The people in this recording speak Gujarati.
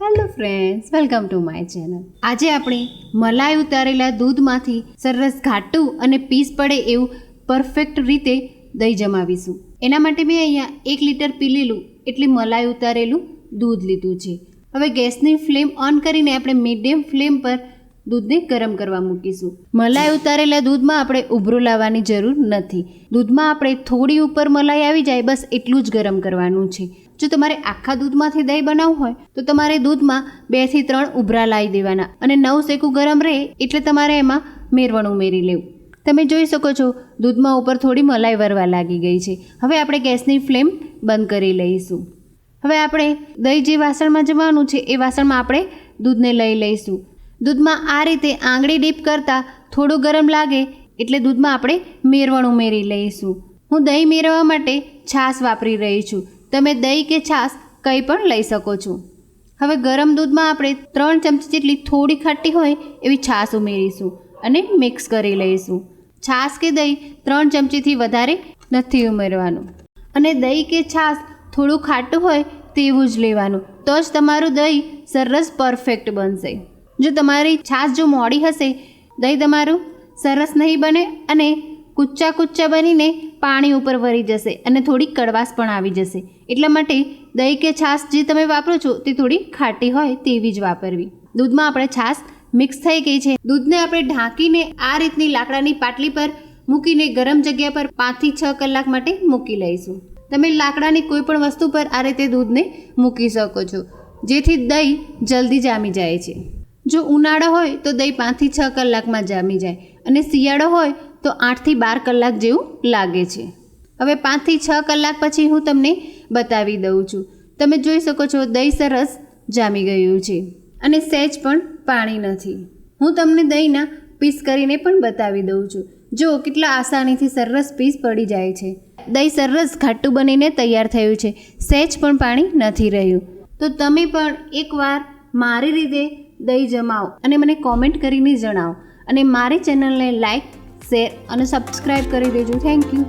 Hello friends welcome to my channel આજે આપણે મલાઈ ઉતારેલા દૂધમાંથી સરસ ઘાટું અને પીસ પડે એવું પરફેક્ટ રીતે દહીં જમાવીશું. એના માટે મેં અહીંયા એક લીટર પીલેલું એટલે મલાઈ ઉતારેલું દૂધ લીધું છે. હવે ગેસની ફ્લેમ ઓન કરીને આપણે મીડિયમ ફ્લેમ પર દૂધને ગરમ કરવા મૂકીશું. મલાઈ ઉતારેલા દૂધમાં આપણે ઉભરો લાવવાની જરૂર નથી. દૂધમાં આપણે થોડી ઉપર મલાઈ આવી જાય, બસ એટલું જ ગરમ કરવાનું છે. જો તમારે આખા દૂધમાંથી દહીં બનાવવું હોય, તો તમારે દૂધમાં બેથી ત્રણ ઉભરા લાવી દેવાના અને નવ શેકું ગરમ રહે એટલે તમારે એમાં મેરવણ ઉમેરી લેવું. તમે જોઈ શકો છો, દૂધમાં ઉપર થોડી મલાઈ વરવા લાગી ગઈ છે. હવે આપણે ગેસની ફ્લેમ બંધ કરી લઈશું. હવે આપણે દહીં જે વાસણમાં જવાનું છે, એ વાસણમાં આપણે દૂધને લઈ લઈશું. દૂધમાં આ રીતે આંગળી ડીપ કરતાં થોડું ગરમ લાગે એટલે દૂધમાં આપણે મેરવણ ઉમેરી લઈશું. હું દહીં મેળવવા માટે છાશ વાપરી રહી છું. તમે દહીં કે છાશ કંઈ પણ લઈ શકો છો. હવે ગરમ દૂધમાં આપણે ત્રણ ચમચી જેટલી થોડી ખાટી હોય એવી છાશ ઉમેરીશું અને મિક્સ કરી લઈશું. છાશ કે દહીં ત્રણ ચમચીથી વધારે નથી ઉમેરવાનું. અને દહીં કે છાશ થોડું ખાટું હોય તેવું જ લેવાનું. તો જ તમારું દહીં સરસ પરફેક્ટ બનશે. જો તમારી છાશ જો મોડી હશે, દહીં તમારું સરસ નહીં બને અને કુચ્ચા કુચ્ચા બનીને પાણી ઉપર વળી જશે અને થોડી કડવાશ પણ આવી જશે. એટલા માટે દહીં કે છાશ જે તમે વાપરો છો તે થોડી ખાટી હોય તેવી જ વાપરવી. દૂધમાં આપણે છાશ મિક્સ થઈ ગઈ છે. દૂધને આપણે ઢાંકીને આ રીતની લાકડાની પાટલી પર મૂકીને ગરમ જગ્યા પર પાંચથી છ કલાક માટે મૂકી લઈશું. તમે લાકડાની કોઈ પણ વસ્તુ પર આ રીતે દૂધને મૂકી શકો છો, જેથી દહીં જલ્દી જામી જાય છે. જો ઉનાળો હોય તો દહીં પાંચથી છ કલાકમાં જામી જાય. અને શિયાળો હોય તો આઠથી બાર કલાક જેવું લાગે છે. હવે પાંચથી છ કલાક પછી હું તમને બતાવી દઉં છું. તમે જોઈ શકો છો દહીં સરસ જામી ગયું છે અને સહેજ પણ પાણી નથી. હું તમને દહીંના પીસ કરીને પણ બતાવી દઉં છું. જો કેટલા આસાનીથી સરસ પીસ પડી જાય છે. દહીં સરસ ઘાટું બનીને તૈયાર થયું છે. સહેજ પણ પાણી નથી રહ્યું. તો તમે પણ એકવાર મારી રીતે દહીં જમાવો અને મને કોમેન્ટ કરીને જણાવો. અને મારી ચેનલને લાઈક શેર અને સબસ્ક્રાઈબ કરી દેજો. Thank you